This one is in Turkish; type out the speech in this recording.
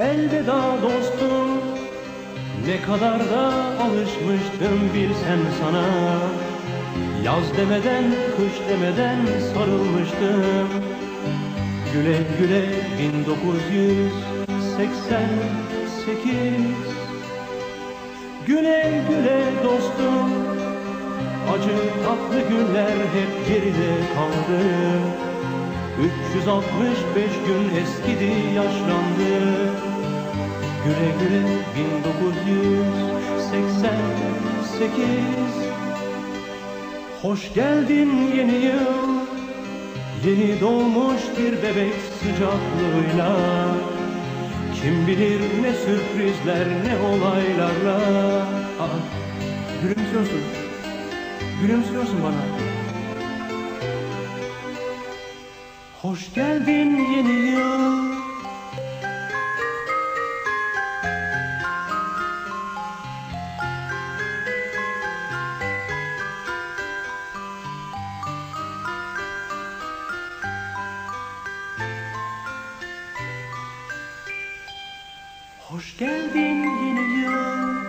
Elveda dostum Ne kadar da alışmıştım bilsen sana. Yaz demeden kış demeden sarılmıştım. Güle güle 1988 Güle güle dostum Acı tatlı günler hep geride kaldı. 365 gün eskidi yaşlandı Güle güle 1988 Hoş geldin yeni yıl Yeni doğmuş bir bebek sıcaklığıyla. Kim bilir ne sürprizler ne olaylarla. Aa, Gülümsüyorsun Gülümsüyorsun bana. Hoş geldin yeni yıl Hoş geldin yeni yıl.